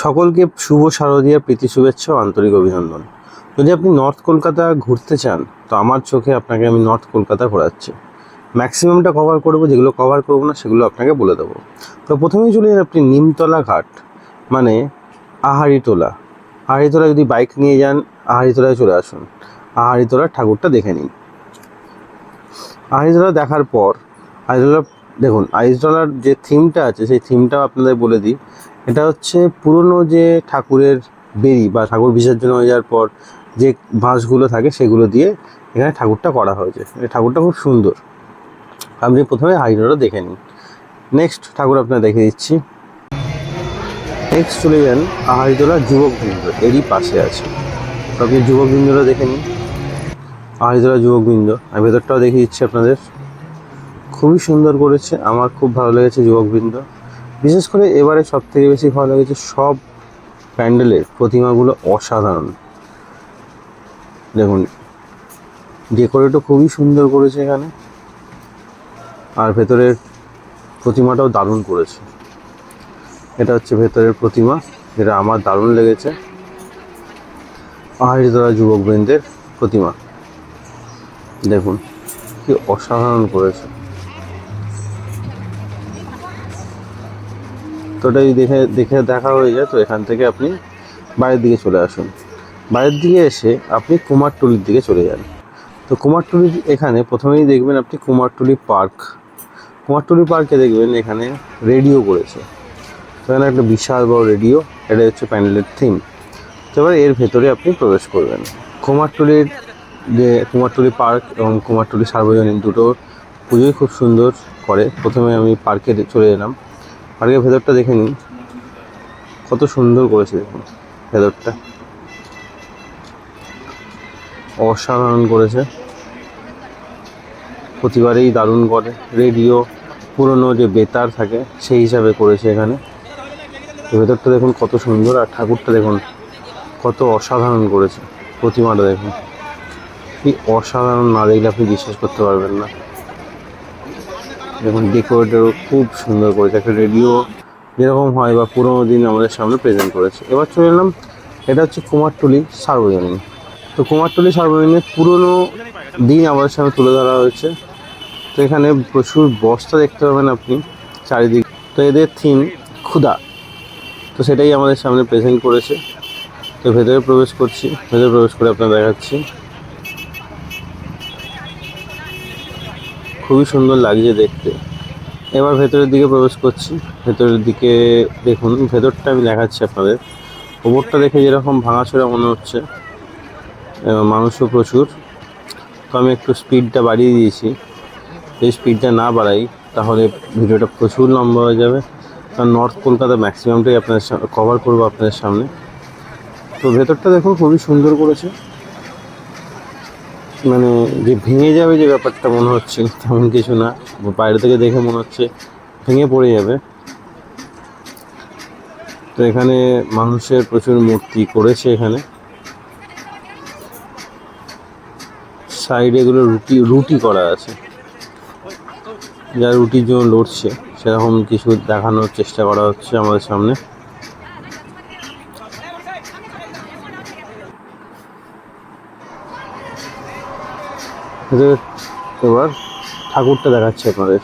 সকলকে শুভ শারদীয়ার প্রীতি শুভেচ্ছা ও আন্তরিক অভিনন্দন। যদি আপনি নর্থ কলকাতা ঘুরতে চান, তো আমার চোখে আপনাকে আমি নর্থ কলকাতা ঘোরাচ্ছি। ম্যাক্সিমামটা কভার করব, যেগুলো কভার করব না, সেগুলো আপনাকে বলে দেবো। তো প্রথমেই চলে যান আপনি নিমতলা ঘাট মানে আহারিটোলা আহারিটোলা যদি বাইক নিয়ে যান আহারিটোলায় চলে আসুন। আহারিটোলার ঠাকুরটা দেখে নিন। আহারিটোলা দেখার পর আহারিটোলা দেখুন আইসডলার যে থিমটা আছে, সেই থিমটাও আপনাদের বলে দিই। এটা হচ্ছে পুরনো যে ঠাকুরের বেরি বা ঠাকুর বিসর্জন হয়ে যাওয়ার পর যে বাঁশগুলো থাকে সেগুলো দিয়ে এখানে ঠাকুরটা করা হয়েছে। ঠাকুরটা খুব সুন্দর। আপনি প্রথমে হাইড্রোটা দেখে নিন। নেক্সট ঠাকুর আপনার দেখে দিচ্ছি। নেক্সট চলে যান আহারিতলা যুবকবৃন্দ এরই পাশে আছে। আপনি যুবকবৃন্দটা দেখে নিন। আহারিতলা যুবকবৃন্দ আমি ভেতরটাও দেখিয়ে দিচ্ছি আপনাদের। খুবই সুন্দর করেছে। আমার খুব ভালো লেগেছে যুবকবৃন্দ বিশেষ করে এবারে সব থেকে বেশি ভালো লেগেছে সব প্যান্ডেলের প্রতিমাগুলো অসাধারণ। দেখুন, ডেকোরেটও খুবই সুন্দর করেছে এখানে। আর ভেতরের প্রতিমাটাও দারুণ করেছে। এটা হচ্ছে ভেতরের প্রতিমা, যেটা আমার দারুণ লেগেছে। পাহাড়িতলা যুবকবৃন্দের প্রতিমা। দেখুন, কি অসাধারণ করেছে। তো ওটা যদি দেখে দেখে দেখা হয়ে যায়, তো এখান থেকে আপনি বাইরের দিকে চলে আসুন। বাইরের দিকে এসে আপনি কুমারটুলির দিকে চলে যান। তো কুমারটুলির এখানে প্রথমেই দেখবেন আপনি কুমারটুলি পার্ক। কুমারটুলি পার্কে দেখবেন এখানে রেডিও করেছে। তো এখানে একটা বিশাল বড় রেডিও, এটা হচ্ছে প্যান্ডেলের থিম। তো এবার এর ভেতরে আপনি প্রবেশ করবেন। কুমারটুলির যে কুমারটুলি পার্ক এবং কুমারটুলি সার্বজনীন দুটো পুজোই খুব সুন্দর করে। প্রথমে আমি পার্কে চলে এলাম। পার্কের ভেতরটা দেখে নিন। কত সুন্দর করেছে দেখুন ভেতরটা। অসাধারণ করেছে। প্রতিবারেই দারুণ করে। রেডিও পুরনো যে বেতার থাকে, সেই হিসাবে করেছে এখানে। ভেতরটা দেখুন কত সুন্দর আর ঠাকুরটা দেখুন কত অসাধারণ করেছে। প্রতিমাটা দেখুন। কি অসাধারণ না দেখলে আপনি বিশ্বাস করতে পারবেন না। দেখুন ডেকোরেটরও খুব সুন্দর করেছে। একটা রেডিও যেরকম হয় বা পুরোনো দিন আমাদের সামনে প্রেজেন্ট করেছে। এবার চলে এলাম, এটা হচ্ছে কুমারটুলি সার্বজনীন। তো কুমারটুলি সার্বজনীনের পুরনো দিন আমাদের সামনে তুলে ধরা হয়েছে। তো এখানে প্রচুর বস্তা দেখতে পাবেন আপনি চারিদিক। তো এদের থিম ক্ষুধা। তো সেটাই আমাদের সামনে প্রেজেন্ট করেছে। তো ভেতরে প্রবেশ করছি, ভেতরে প্রবেশ করে আপনার দেখাচ্ছি। খুবই সুন্দর লাগছে দেখতে। এবার ভেতরের দিকে প্রবেশ করছি। ভেতরের দিকে দেখুন, ভেতরটা আমি দেখাচ্ছি আপনাদের। ওপরটা দেখে যেরকম ভাঙাচোরা মনে হচ্ছে মানুষও প্রচুর। তো আমি একটু স্পিডটা বাড়িয়ে দিয়েছি। এই স্পিডটা না বাড়াই, তাহলে ভিডিওটা প্রচুর লম্বা হয়ে যাবে। কারণ নর্থ কলকাতা ম্যাক্সিমামটাই আপনাদের কভার করব আপনাদের সামনে। তো ভেতরটা দেখুন, খুবই সুন্দর করেছে। মানে যে ভেঙে যাবে যে ব্যাপারটা মনে হচ্ছে, তেমন কিছু না। বাইরে থেকে দেখে মনে হচ্ছে ভেঙে পড়ে যাবে। তো এখানে মানুষের প্রচুর মূর্তি করেছে এখানে। সাইডে এগুলো রুটি রুটি করা আছে। যা রুটির জন্য লড়ছে, সেরকম কিছু দেখানোর চেষ্টা করা হচ্ছে আমাদের সামনে। এবার ঠাকুরটা দেখাচ্ছে আপনাদের।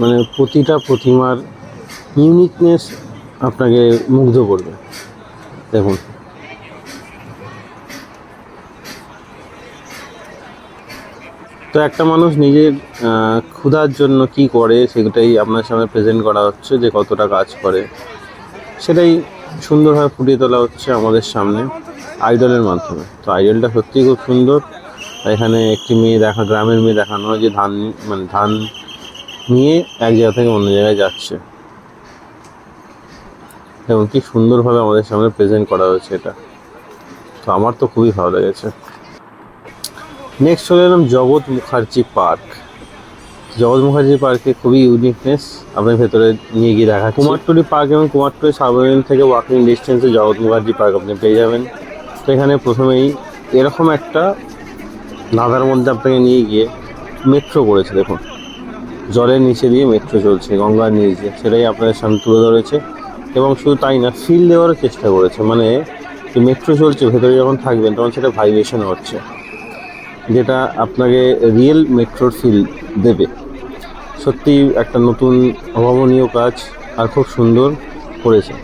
মানে প্রতিটা প্রতিমার ইউনিকনেস আপনাকে মুগ্ধ করবে। দেখুন। তো একটা মানুষ নিজের ক্ষুধার জন্য কি করে সেটাই আপনার সামনে প্রেজেন্ট করা হচ্ছে, যে কতটা কাজ করে। সেটাই সুন্দরভাবে ফুটিয়ে তোলা হচ্ছে আমাদের সামনে। আইডলের মাধ্যমে। তো আইডলটা সত্যিই খুব সুন্দর। এখানে একটি মেয়ে দেখা, গ্রামের মেয়ে দেখানো হয় যে ধান মানে ধান নিয়ে এক জায়গা থেকে অন্য জায়গায় যাচ্ছে। এবং কি সুন্দরভাবে আমাদের সামনে প্রেজেন্ট করা হয়েছে এটা। তো আমার তো খুবই ভালো লেগেছে। নেক্সট চলে এলাম জগৎ মুখার্জি পার্ক। জগৎ মুখার্জি পার্কে খুবই ইউনিকনেস আপনার ভেতরে নিয়ে গিয়ে দেখা কুমারটুলি পার্ক এবং কুমারটুলি সার্বজনীন থেকে ওয়াকিং ডিস্টেন্সে জগৎ মুখার্জি পার্ক আপনি পেয়ে যাবেন। তো এখানে প্রথমেই এরকম একটা নাদার মধ্যে আপনাকে নিয়ে গিয়ে মেট্রো করেছে, দেখুন। জলের নিচে দিয়ে মেট্রো চলছে, গঙ্গার নিচে সেটাই আপনাদের সামনে তুলে ধরেছে এবং শুধু তাই না ফিল দেওয়ারও চেষ্টা করেছে। মানে যে মেট্রো চলছে, ভেতরে যখন থাকবেন, তখন সেটা ভাইব্রেশন হচ্ছে। যেটা আপনাকে রিয়েল মেট্রোর ফিল দেবে। সত্যি একটা নতুন অভাবনীয় কাজ আর খুব সুন্দর করেছে।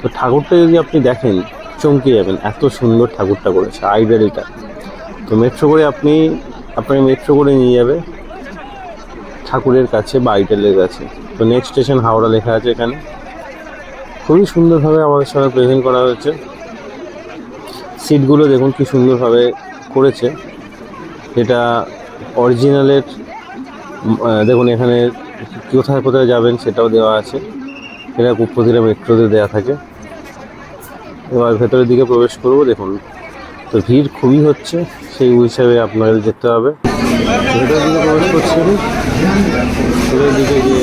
তো ঠাকুরটা যদি আপনি দেখেন চমকে যাবেন, এত সুন্দর ঠাকুরটা করেছে আইডালটা তো মেট্রো করে আপনি, আপনাকে মেট্রো করে নিয়ে যাবে ঠাকুরের কাছে বা আইডালের কাছে। তো নেক্সট স্টেশন হাওড়া লেখা আছে এখানে। খুবই সুন্দরভাবে আমাদের সঙ্গে প্রেজেন্ট করা হয়েছে। সিটগুলো দেখুন কি সুন্দরভাবে করেছে। এটা অরিজিনালের দেখুন এখানে কোথায় কোথায় যাবেন সেটাও দেওয়া আছে। এটা প্রতিটা মেট্রোতে দেওয়া থাকে। এবার ভেতরের দিকে প্রবেশ করব, দেখুন। তো ভিড় খুবই হচ্ছে, সেই হিসাবে আপনাদের যেতে হবে। ভেতরের দিকে প্রবেশ করছি আমি। ভেতরের দিকে যে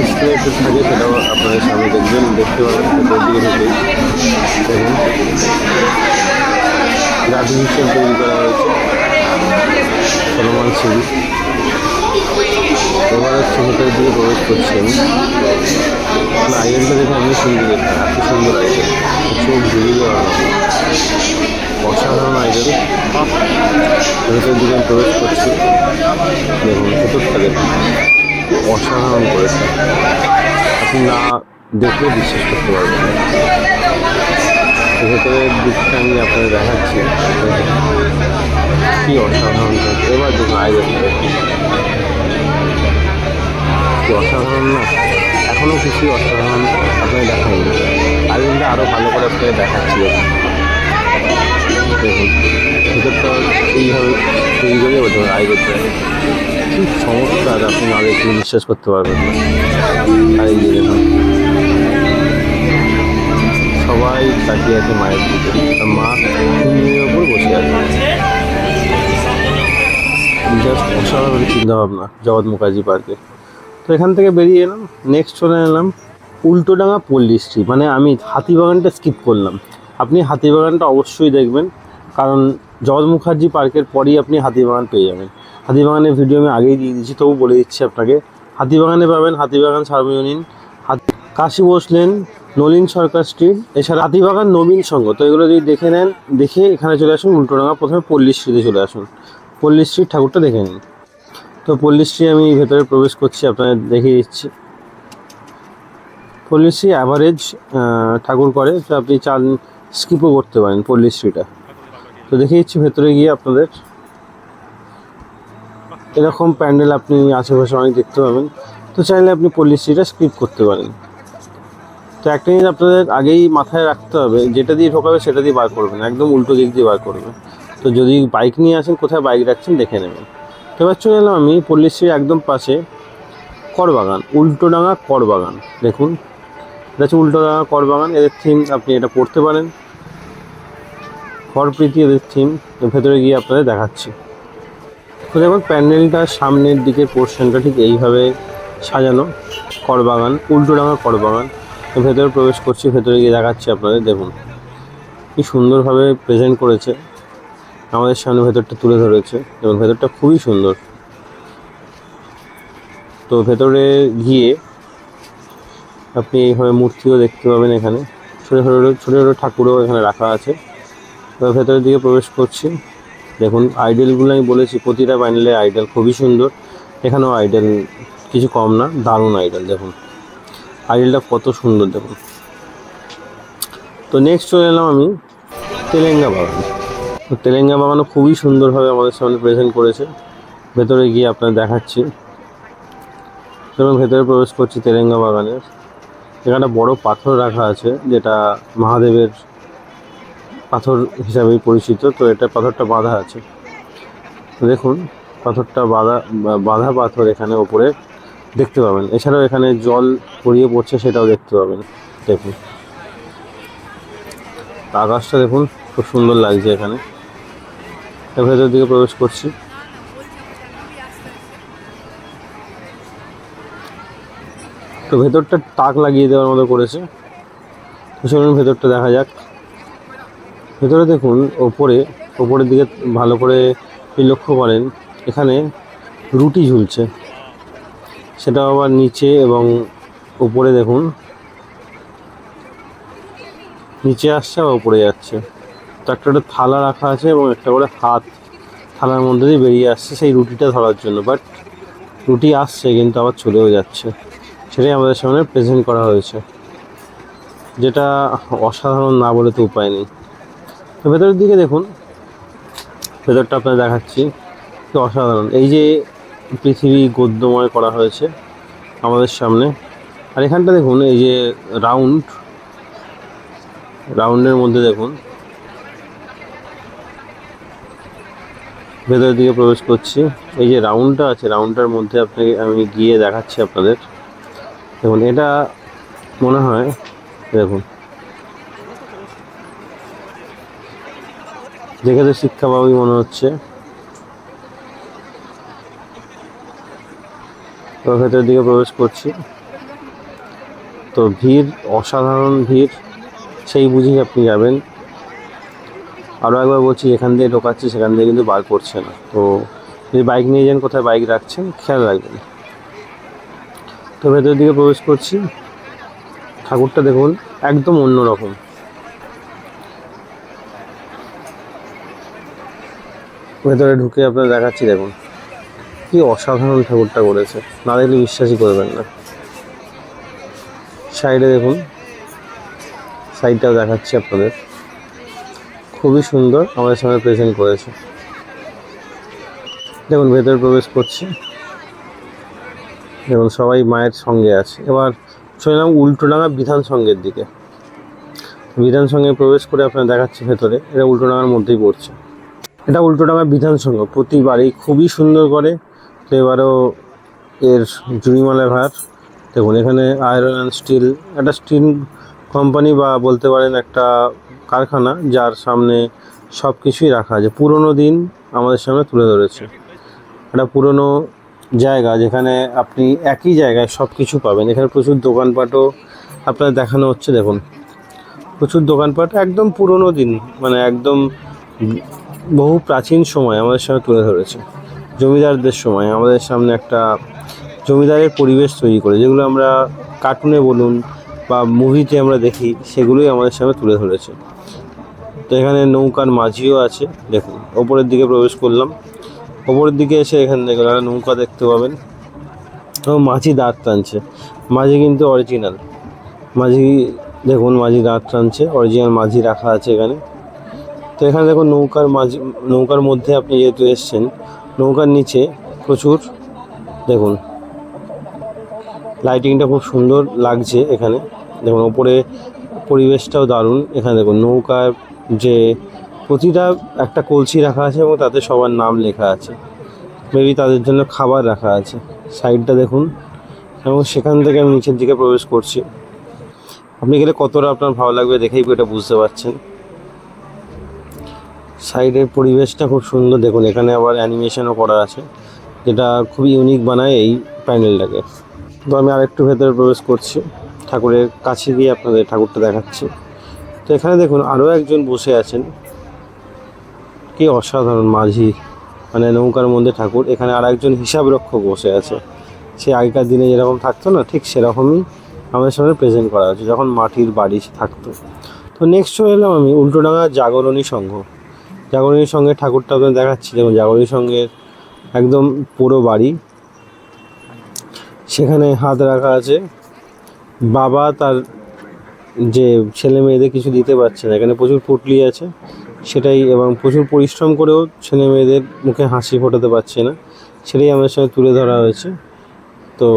এক্সপ্লেটার থাকে, সেটাও আপনাদের সামনে দেখবেন, দেখতে পাবেন, ভেতরের দিকে থেকেই দেখুন। আর্টিফিশিয়াল তৈরি করা হয়েছে চলমান সিঁড়ি এবার হচ্ছে ভেতরের দিকে প্রবেশ করছি আমি। না আইডেলটা দেখে আমি সুন্দর দেখতে এত সুন্দর চোখ দেওয়া অসাধারণ আইডেল ভেতরের দিকে প্রবেশ করছি। দেখুন, ভেতরটা দেখুন। অসাধারণ করেছে। আপনি না দেখলে বিশ্বাস করতে পারবেন ভেতরের দিকটা আমি আপনাদের দেখাচ্ছি। কি অসাধারণ। এবার দেখুন আইডেলটা কি অসাধারণ না। এখনও কিছু অসাধারণ আপনাকে দেখাইনি। আইডেলটা আরও ভালো করে আপনাকে দেখাচ্ছি। দেখুন এইভাবে তৈরি করে ওঠে আইডেলটা কি চমৎকার আপনি না দেখলে বিশ্বাস করতে পারবেন আর এই দেখুন, সবাই তাকিয়ে আছে মায়ের দিকে। মা সিংহের ওপর বসে আছে। জাস্ট অসাধারণ চিন্তা ভাবনা জগৎ মুখার্জি পার্কে। এখান থেকে বেরিয়ে এলাম নেক্সট চলে এলাম উল্টোডাঙা পল্লীশ্রী মানে আমি হাতিবাগানটা স্কিপ করলাম। আপনি হাতিবাগানটা অবশ্যই দেখবেন, কারণ জগৎ মুখার্জি পার্কের পরেই আপনি হাতিবাগান পেয়ে যাবেন। হাতিবাগানের ভিডিও আমি আগেই দিয়ে দিচ্ছি তবু বলে দিচ্ছি আপনাকে। হাতিবাগানে পাবেন হাতিবাগান সার্বজনীন, হাতি কাশি বসলেন নলিন সরকার স্ট্রিট এছাড়া হাতিবাগান নবীন সংঘ। তো এগুলো যদি দেখে নেন, দেখে এখানে চলে আসুন উল্টোডাঙা প্রথমে পল্লীশ্রীতে চলে আসুন। পল্লীশ্রীর ঠাকুরটা দেখে নিন। তো পল্লীশ্রী আমি ভেতরে প্রবেশ করছি, আপনাদের দেখিয়ে দিচ্ছি। পল্লীশ্রী অ্যাভারেজ ঠাকুর করে, তো আপনি চান স্কিপও করতে পারেন পল্লীশ্রীটা। তো দেখিয়ে দিচ্ছি ভেতরে গিয়ে আপনাদের। এরকম প্যান্ডেল আপনি আশেপাশে অনেক দেখতে পাবেন। তো চাইলে আপনি পল্লীশ্রীটা স্কিপ করতে পারেন। তো একটা জিনিস আপনাদের আগেই মাথায় রাখতে হবে, যেটা দিয়ে ঢোকাবে সেটা দিয়ে বার করবেন, একদম উল্টো দিক দিয়ে বার করবেন। তো যদি বাইক নিয়ে আসেন, কোথায় বাইক রাখছেন দেখে নেবেন। এবার চলে এলাম আমি পল্লীশ্রীর একদম পাশে করবাগান উল্টোডাঙা করবাগান। দেখুন, এটা হচ্ছে উল্টোডাঙা করবাগান, এদের থিম আপনি এটা পড়তে পারেন। খড়প্রীতি এদের থিম ভেতরে গিয়ে আপনাদের দেখাচ্ছি। তো দেখুন, প্যান্ডেলটার সামনের দিকের পোর্শনটা ঠিক এইভাবে সাজানো, করবাগান উল্টোডাঙা করবাগান। ভেতরে প্রবেশ করছি, ভেতরে গিয়ে দেখাচ্ছি আপনাদের, দেখুন। কি সুন্দরভাবে প্রেজেন্ট করেছে। আমাদের সামনে ভেতরটা তুলে ধরেছে এবং ভেতরটা খুবই সুন্দর। তো ভেতরে গিয়ে আপনি এইভাবে মূর্তিও দেখতে পাবেন এখানে। ছোটো ছোটো ছোটো ছোটো ঠাকুরও এখানে রাখা আছে। তো ভেতরের দিকে প্রবেশ করছি। দেখুন আইডেলগুলো আমি বলেছি, প্রতিটা প্যান্ডেলে আইডেল খুবই সুন্দর। এখানেও আইডেল কিছু কম না, দারুণ আইডেল দেখুন। আইডেলটা কত সুন্দর, দেখুন। তো নেক্সট চলে এলাম আমি তেলেঙ্গা বাগান তো তেলেঙ্গা বাগানও খুবই সুন্দরভাবে আমাদের সামনে প্রেজেন্ট করেছে। ভেতরে গিয়ে আপনার দেখাচ্ছি। এবং ভেতরে প্রবেশ করছি তেলেঙ্গা বাগানের এখানে বড় পাথর রাখা আছে, যেটা মহাদেবের পাথর হিসাবেই পরিচিত। তো এটা পাথরটা বাঁধা আছে। দেখুন, পাথরটা বাঁধা বাঁধা পাথর এখানে ওপরে দেখতে পাবেন। এছাড়াও এখানে জল গড়িয়ে পড়ছে সেটাও দেখতে পাবেন। দেখুন। আকাশটা দেখুন, খুব সুন্দর লাগছে এখানে। ভেতর দিকে প্রবেশ করছি। তো ভেতরটা তাক লাগিয়ে দেওয়ার মতো করেছে। তো চলুন ভেতরটা দেখা যাক। ভেতরে দেখুন, ওপরে, ওপরের দিকে ভালো করে লক্ষ্য করেন, এখানে রুটি ঝুলছে। সেটা আবার নিচে এবং উপরে দেখুন, নিচে আসছে আবার উপরে যাচ্ছে। তো একটা করে থালা রাখা আছে এবং একটা করে হাত থালার মধ্যে দিয়ে বেরিয়ে আসছে সেই রুটিটা ধরার জন্য। বাট রুটি আসছে কিন্তু আবার চলেও যাচ্ছে। সেটাই আমাদের সামনে প্রেজেন্ট করা হয়েছে। যেটা অসাধারণ না বলে তো উপায় নেই। তো ভেতরের দিকে দেখুন। ভেতরটা আপনাদের দেখাচ্ছি। কি অসাধারণ। এই যে পৃথিবী গদ্যময় করা হয়েছে আমাদের সামনে। আর এখানটা দেখুন, এই যে রাউন্ড। রাউন্ডের মধ্যে দেখুন। ভেতরের দিকে প্রবেশ করছি। এই যে রাউন্ডটা আছে রাউন্ডটার মধ্যে আপনাকে আমি গিয়ে দেখাচ্ছি আপনাদের। দেখুন, এটা মনে হয়, দেখুন। দেখে তো শিক্ষা পাবই মনে হচ্ছে। ভেতরের দিকে প্রবেশ করছি। তো ভিড়, অসাধারণ ভিড়, সেই বুঝেই আপনি যাবেন। আরও একবার বলছি যেখান দিয়ে ঢোকাচ্ছে, সেখান দিয়ে কিন্তু বার করছে না। তো যদি বাইক নিয়ে যান, কোথায় বাইক রাখছেন, খেয়াল রাখবেন। তো ভেতরের দিকে প্রবেশ করছি। ঠাকুরটা দেখুন, একদম অন্যরকম ভেতরে ঢুকে আপনার দেখাচ্ছি, দেখুন। কি অসাধারণ ঠাকুরটা করেছে। না দেখলে বিশ্বাসই করবেন না। সাইডে দেখুন, সাইডটাও দেখাচ্ছি আপনাদের। খুবই সুন্দর আমাদের সামনে প্রেজেন্ট করেছে। দেখুন, ভেতরে প্রবেশ করছি। দেখুন, সবাই মায়ের সঙ্গে আছে। এবার চললাম উল্টোডাঙা বিধান সঙ্গের দিকে। বিধান সঙ্গে প্রবেশ করে আপনার দেখাচ্ছি ভেতরে। এটা উল্টোডাঙার মধ্যেই পড়ছে। এটা উল্টোডাঙা বিধান সংঘ প্রতিবারই খুবই সুন্দর করে। তো এবারও এর জুড়িমালা ভার দেখুন, এখানে আয়রন অ্যান্ড স্টিল একটা স্টিল কোম্পানি বা বলতে পারেন একটা কারখানা যার সামনে সব কিছুই রাখা আছে। পুরোনো দিন আমাদের সামনে তুলে ধরেছে। একটা পুরোনো জায়গা যেখানে আপনি একই জায়গায় সব কিছু পাবেন। এখানে প্রচুর দোকানপাটও আপনার দেখানো হচ্ছে, দেখুন। প্রচুর দোকানপাট, একদম পুরোনো দিন মানে একদম বহু প্রাচীন সময় আমাদের সামনে তুলে ধরেছে। জমিদারদের সময় আমাদের সামনে একটা জমিদারের পরিবেশ তৈরি করে, যেগুলো আমরা কার্টুনে বলুন বা মুভিতে আমরা দেখি, সেগুলোই আমাদের সামনে তুলে ধরেছে। তো এখানে নৌকার মাঝিও আছে, দেখুন, ওপরের দিকে প্রবেশ করলাম। ওপরের দিকে এসে এখানে দেখুন একটা নৌকা দেখতে পাবেন। তো মাঝি দাঁত টানছে। মাঝি কিন্তু অরিজিনাল মাঝি, দেখুন, মাঝি দাঁত টানছে অরিজিনাল মাঝি রাখা আছে এখানে। তো এখানে দেখুন, নৌকার মাঝি, নৌকার মধ্যে আপনি যেহেতু এসছেন, নৌকার নিচে প্রচুর, দেখুন লাইটিংটা খুব সুন্দর লাগছে এখানে। দেখুন, ওপরে পরিবেশটাও দারুণ। এখানে দেখুন, নৌকার যে প্রতিটা একটা কলসি রাখা আছে এবং তাতে সবার নাম লেখা আছে। মেবি তাদের জন্য খাবার রাখা আছে। সাইডটা দেখুন। এবং সেখান থেকে আমি নিচের দিকে প্রবেশ করছি। আপনি গেলে কতটা আপনার ভালো লাগবে দেখেই এটা বুঝতে পারছেন। সাইডের পরিবেশটা খুব সুন্দর। দেখুন, এখানে আবার অ্যানিমেশনও করা আছে। যেটা খুব ইউনিক বানায় এই প্যান্ডেলটাকে তো আমি আরেকটু ভেতরে প্রবেশ করছি। ঠাকুরের কাছে গিয়ে আপনাদের ঠাকুরটা দেখাচ্ছি। তো এখানে দেখুন আরও একজন বসে আছেন। কি অসাধারণ মাঝি মানে নৌকার মধ্যে ঠাকুর। এখানে আর একজন হিসাব রক্ষক বসে আছে। সে আগেকার দিনে যেরকম থাকতো না, ঠিক সেরকমই আমাদের সামনে প্রেজেন্ট করা হচ্ছে যখন মাটির বাড়ি থাকতো। তো নেক্সট চলে এলাম আমি, উল্টোডাঙ্গা জাগরণী সংঘ। জাগরণীর সঙ্গে ঠাকুরটা আপনাদের দেখাচ্ছি। দেখুন জাগরণীর সঙ্গে একদম পুরো বাড়ি। সেখানে হাত রাখা আছে। বাবা তার যে ছেলে মেয়েদের কিছু দিতে পারছে না। এখানে প্রচুর পুটলি আছে, সেটাই এবং প্রচুর পরিশ্রম করেও ছেলে মেয়েদের মুখে হাসি ফোটাতে পারছে না, সেটাই আমাদের সঙ্গে তুলে ধরা হয়েছে। তো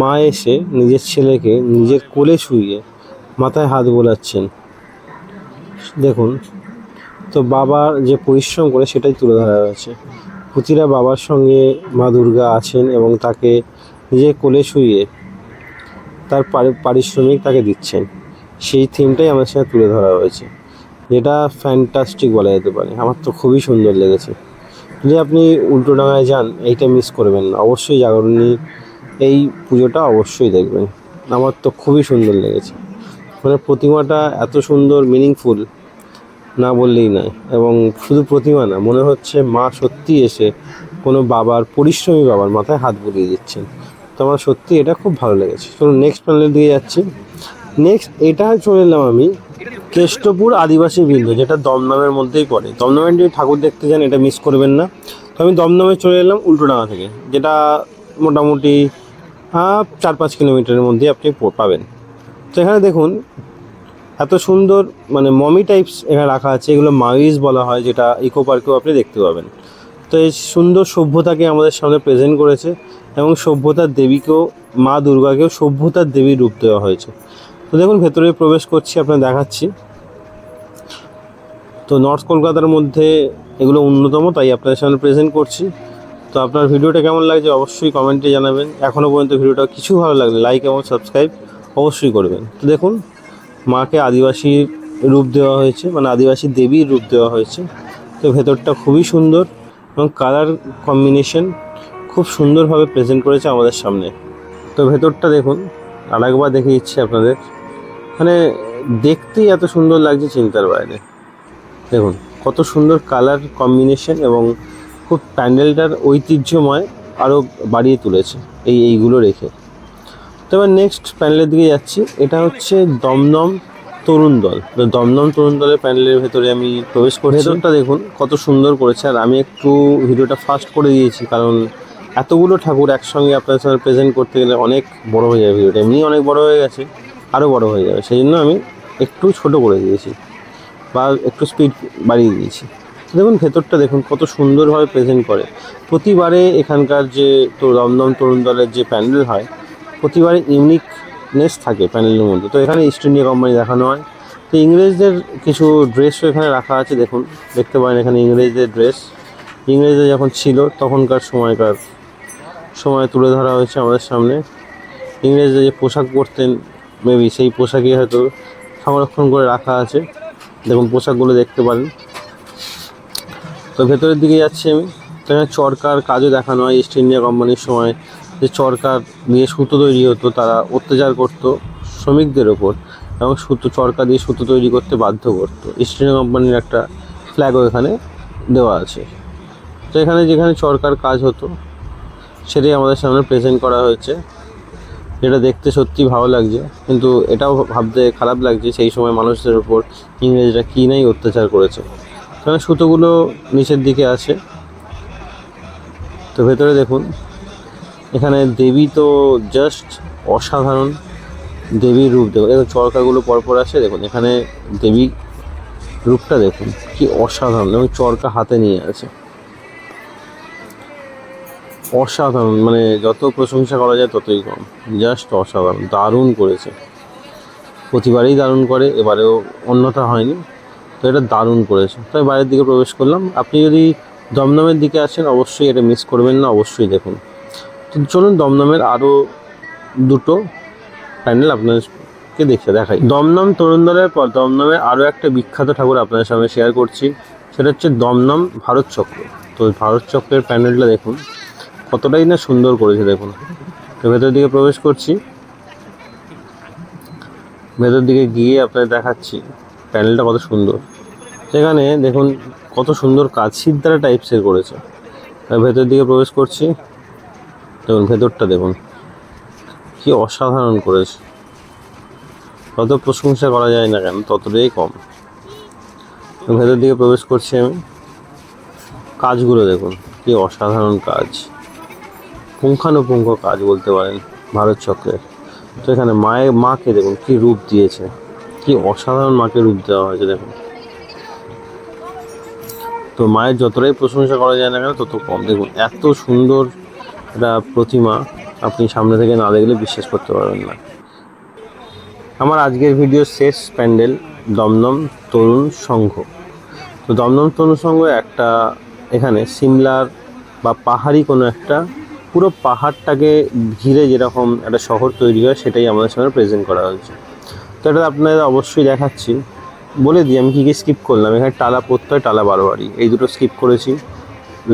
মা এসে নিজের ছেলেকে নিজের কোলে শুইয়ে মাথায় হাত বোলাচ্ছেন। দেখুন, তো বাবা যে পরিশ্রম করে সেটাই তুলে ধরা হয়েছে। পুতিরা বাবার সঙ্গে মা দুর্গা আছেন এবং তাকে নিজের কোলে শুইয়ে তার পারিশ্রমিক তাকে দিচ্ছেন। সেই থিমটাই আমার সাথে তুলে ধরা হয়েছে। যেটা ফ্যান্টাস্টিক বলা যেতে পারে। আমার তো খুবই সুন্দর লেগেছে। যদি আপনি উল্টোডাঙায় যান, এইটা মিস করবেন না। অবশ্যই জাগরণী এই পুজোটা অবশ্যই দেখবেন। আমার তো খুবই সুন্দর লেগেছে। মানে প্রতিমাটা এত সুন্দর মিনিংফুল না বললেই নয়। এবং শুধু প্রতিমা না, মনে হচ্ছে মা সত্যি এসে কোনো বাবার, পরিশ্রমী বাবার মাথায় হাত বুলিয়ে দিচ্ছেন। তো আমার সত্যি এটা খুব ভালো লেগেছে। চলুন নেক্সট প্যানেলের দিকে যাচ্ছি। নেক্সট এটা চলে এলাম আমি কেষ্টপুর আদিবাসী বৃন্দ যেটা দমদমের মধ্যেই পড়ে। দমদমের যদি ঠাকুর দেখতে যান, এটা মিস করবেন না। তো আমি দমদমে চলে এলাম উল্টোডাঙা থেকে, যেটা মোটামুটি চার পাঁচ কিলোমিটারের মধ্যে আপনি পাবেন। তো এখানে দেখুন, এত সুন্দর মানে মমি টাইপস এখানে রাখা আছে। এগুলো মাউইস বলা হয়, যেটা ইকো পার্কেও আপনি দেখতে পাবেন। তো এই সুন্দর সভ্যতাকে আমাদের সামনে প্রেজেন্ট করেছে এবং সভ্যতার দেবীকেও, মা দুর্গাকেও সভ্যতার দেবীর রূপ দেওয়া হয়েছে। তো দেখুন, ভেতরে প্রবেশ করছি আপনার দেখাচ্ছি। তো নর্থ কলকাতার মধ্যে এগুলো অন্যতম, তাই আপনাদের সামনে প্রেজেন্ট করছি। তো আপনার ভিডিওটা কেমন লাগছে অবশ্যই কমেন্টে জানাবেন। এখনও পর্যন্ত ভিডিওটা কিছু ভালো লাগলে লাইক এবং সাবস্ক্রাইব অবশ্যই করবেন। তো দেখুন, মাকে আদিবাসীর রূপ দেওয়া হয়েছে মানে আদিবাসী দেবীর রূপ দেওয়া হয়েছে। তো ভেতরটা খুবই সুন্দর। এবং কালার কম্বিনেশন খুব সুন্দরভাবে প্রেজেন্ট করেছে আমাদের সামনে। তো ভেতরটা দেখুন, আরেকবার দেখে দিচ্ছি আপনাদের। মানে দেখতেই এত সুন্দর লাগছে চিন্তার বাইরে। দেখুন, কত সুন্দর কালার কম্বিনেশন এবং খুব প্যান্ডেলটার ঐতিহ্যময় আরও বাড়িয়ে তুলেছে এই, এইগুলো রেখে। তো এবার নেক্সট প্যানেলের দিকে যাচ্ছি। এটা হচ্ছে দমদম তরুণ দল দমদম তরুণ দলের প্যানেলের ভেতরে আমি প্রবেশ করে ভেতরটা দেখুন, কত সুন্দর করেছে। আর আমি একটু ভিডিওটা ফাস্ট করে দিয়েছি, কারণ এতগুলো ঠাকুর একসঙ্গে আপনার সাথে প্রেজেন্ট করতে গেলে অনেক বড় হয়ে যাবে ভিডিওটা। এমনি অনেক বড় হয়ে গেছে আরও বড় হয়ে যাবে। সেই জন্য আমি একটু ছোট করে দিয়েছি, বা একটু স্পিড বাড়িয়ে দিয়েছি। দেখুন, ভেতরটা দেখুন, কত সুন্দরভাবে প্রেজেন্ট করে। প্রতিবারে এখানকার যে তো দমদম তরুণ দলের যে প্যান্ডেল হয়, প্রতিবারে ইউনিকনেস থাকে প্যানেলের মধ্যে। তো এখানে ইস্ট ইন্ডিয়া কোম্পানি দেখানো হয়। তো ইংরেজদের কিছু ড্রেসও এখানে রাখা আছে, দেখুন, দেখতে পারেন এখানে ইংরেজদের ড্রেস ইংরেজরা যখন ছিল, তখনকার সময়কার, সময় তুলে ধরা হয়েছে আমাদের সামনে। ইংরেজরা যে পোশাক পরতেন মেবি সেই পোশাকই হয়তো সংরক্ষণ করে রাখা আছে। দেখুন, পোশাকগুলো দেখতে পারেন। তো ভেতরের দিকে যাচ্ছি আমি। তো এখানে চরকার কাজও দেখানো হয় ইস্ট ইন্ডিয়া কোম্পানির সময়। যে চরকার দিয়ে সুতো তৈরি হতো, তারা অত্যাচার করতো শ্রমিকদের ওপর এবং সুতো, চরকা দিয়ে সুতো তৈরি করতে বাধ্য করতো। ইস্ট ইন্ডিয়া কোম্পানির একটা ফ্ল্যাগও এখানে দেওয়া আছে। তো এখানে যেখানে চরকার কাজ হতো, সেটাই আমাদের সামনে প্রেজেন্ট করা হয়েছে। যেটা দেখতে সত্যি ভালো লাগছে, কিন্তু এটাও ভাবতে খারাপ লাগছে সেই সময় মানুষদের উপর ইংরেজরা কী নাই অত্যাচার করেছে। কারণ সুতোগুলো নিচের দিকে আছে। তো ভেতরে দেখুন এখানে দেবী তো জাস্ট অসাধারণ। দেবীর রূপ দেখুন। দেখুন চরকাগুলো পরপর আছে, দেখুন। এখানে দেবী রূপটা দেখুন, কি অসাধারণ এবং চরকা হাতে নিয়ে আছে। অসাধারণ মানে যত প্রশংসা করা যায় ততই কম। জাস্ট অসাধারণ, দারুণ করেছে। প্রতিবারেই দারুণ করে, এবারেও অন্যথা হয়নি। তো এটা দারুণ করেছে। তাই বাইরের দিকে প্রবেশ করলাম। আপনি যদি দমদমের দিকে আসেন, অবশ্যই এটা মিস করবেন না, অবশ্যই দেখুন। চলুন দমদমের আরও দুটো প্যান্ডেল আপনাদেরকে দেখে দেখাই। দমদম তরুণ দলের পর দমদমের আরও একটা বিখ্যাত ঠাকুর আপনাদের সামনে শেয়ার করছি। সেটা হচ্ছে দমদম ভারত চক্র। তো ভারত চক্রের প্যান্ডেলটা দেখুন, কতটাই না সুন্দর করেছে দেখুন। তো ভেতর দিকে প্রবেশ করছি। ভেতর দিকে গিয়ে আপনাদের দেখাচ্ছি প্যানেলটা কত সুন্দর। সেখানে দেখুন কত সুন্দর কাজ সিদ্ধারা টাইপসের করেছে। ভেতর দিকে প্রবেশ করছি। দেখুন ভেতরটা দেখুন, কি অসাধারণ করেছে। যত প্রশংসা করা যায় না কেন, ততটাই কম। ভেতর দিকে প্রবেশ করছি আমি। কাজগুলো দেখুন, কি অসাধারণ কাজ। পুঙ্খানুপুঙ্খ কাজ বলতে পারেন ভারত চক্রের। তো এখানে মায়ের মাকে দেখুন, কি রূপ দিয়েছে। কি অসাধারণ মাকে রূপ দেওয়া হয়েছে, দেখুন। তো মায়ের যতটাই প্রশংসা করা যায় না কেন, তত কম। দেখুন, এত সুন্দর একটা প্রতিমা আপনি সামনে থেকে না দেখলে বিশ্বাস করতে পারবেন না। আমার আজকের ভিডিও শেষ প্যান্ডেল দমদম তরুণ সংঘ। তো দমদম তরুণ সংঘ একটা এখানে সিমলার বা পাহাড়ি কোনো একটা পুরো পাহাড়টাকে ঘিরে যেরকম একটা শহর তৈরি হয় সেটাই আমাদের সামনে প্রেজেন্ট করা হয়েছে। তো এটা আপনাদের অবশ্যই দেখাচ্ছি। বলে দিই, আমি কী কী স্কিপ করলাম? এখানে টালা প্রত্যয়, টালা বারোয়ারি। এই দুটো স্কিপ করেছি।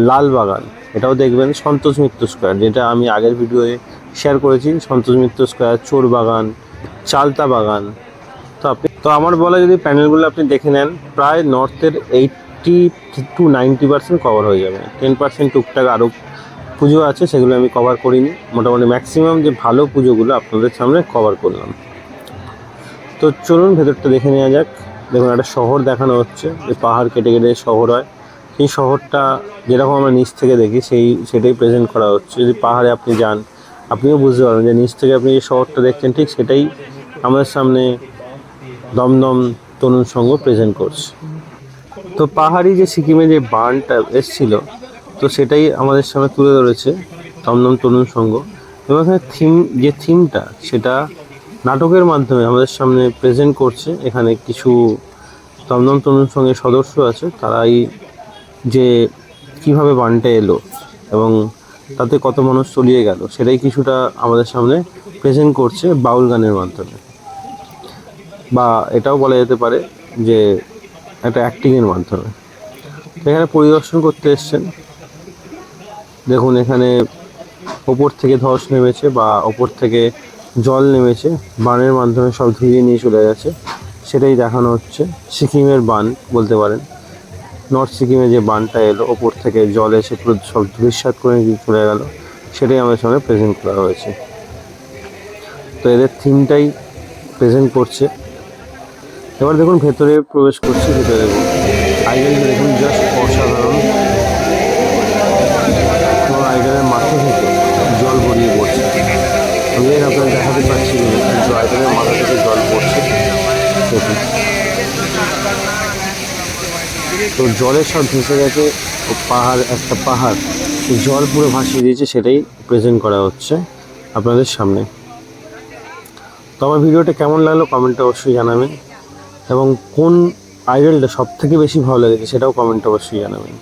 লাল বাগান এটাও দেখবেন সন্তোষ মিত্র স্কোয়ার, যেটা আমি আগের ভিডিওয়ে শেয়ার করেছি, সন্তোষ মিত্র স্কোয়ার, চোর বাগান, চালতা বাগান। তো আপনি, তো আমার বলা যদি প্যানেলগুলো আপনি দেখে নেন, প্রায় নর্থের eighty two ninety percent cover হয়ে যাবে। টেন পার্সেন্ট টুকটাক আরও পুজো আছে, সেগুলো আমি কভার করিনি। মোটামুটি ম্যাক্সিমাম যে ভালো পুজোগুলো আপনাদের সামনে কভার করলাম। তো চলুন ভেতরটা দেখে নেওয়া যাক। দেখুন, একটা শহর দেখানো হচ্ছে। পাহাড় কেটে কেটে শহর হয়। সেই শহরটা যেরকম আমরা নিচ থেকে দেখি, সেই, সেটাই প্রেজেন্ট করা হচ্ছে। যদি পাহাড়ে আপনি যান, আপনিও বুঝতে পারবেন যে নিচ থেকে আপনি যে শহরটা দেখছেন, ঠিক সেটাই আমাদের সামনে দমদম তরুণ সংঘ প্রেজেন্ট করছে। তো পাহাড়ি যে সিকিমে যে বানটা এসছিল, তো সেটাই আমাদের সামনে তুলে ধরেছে দমদম তরুণ সংঘ। এবং এখানে থিম যে থিমটা সেটা নাটকের মাধ্যমে আমাদের সামনে প্রেজেন্ট করছে। এখানে কিছু দমদম তরুণ সংঘের সদস্য আছে, তারাই যে কীভাবে বানটা এলো এবং তাতে কত মানুষ চলিয়ে গেল, সেটাই কিছুটা আমাদের সামনে প্রেজেন্ট করছে বাউল গানের মাধ্যমে। বা এটাও বলা যেতে পারে যে একটা অ্যাক্টিংয়ের মাধ্যমে। এখানে পরিদর্শন করতে এসছেন। দেখুন, এখানে ওপর থেকে ধস নেমেছে বা ওপর থেকে জল নেমেছে, বানের মাধ্যমে সব ধুয়ে নিয়ে চলে গেছে। সেটাই দেখানো হচ্ছে। সিকিমের বান বলতে পারেন। নর্থ সিকিমে যে বানটা এলো, ওপর থেকে জল এসে পুরো সব ধূলিসাৎ করে চলে গেল, সেটাই আমাদের সামনে প্রেজেন্ট করা হয়েছে। তো এদের থিমটাই প্রেজেন্ট করছে। এবার দেখুন, ভেতরে প্রবেশ করছি, ভেতরে দেখুন। আইডলটা দেখুন জাস্ট তো জলের সব ভেসে গেছে পাহাড়, একটা পাহাড়, জল পুরো ভাসিয়ে দিয়েছে, সেটাই প্রেজেন্ট করা হচ্ছে আপনাদের সামনে। তো আমার ভিডিওটা কেমন লাগল কমেন্টে অবশ্যই জানাবেন এবং কোন আইডলটা সব থেকে বেশি ভালো লেগেছে সেটাও কমেন্টে অবশ্যই জানাবেন।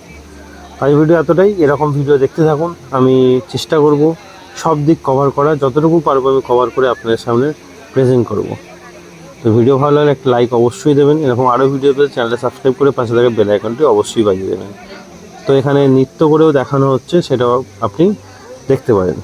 আজ ভিডিও এতটাই, এরকম ভিডিও দেখতে থাকুন, আমি চেষ্টা করব সব দিক কভার করা যতটুকু পারব আমি কভার করে আপনাদের সামনে প্রেজেন্ট করব। তো ভিডিও ভালো লাগলে একটা লাইক অবশ্যই দেবেন, এরকম আরও ভিডিও পেতে চ্যানেলটা সাবস্ক্রাইব করে পাশে থাকা বেল আইকনটি অবশ্যই বাজিয়ে দেবেন। তো এখানে নৃত্য করেও দেখানো হচ্ছে, সেটাও আপনি দেখতে পারেন।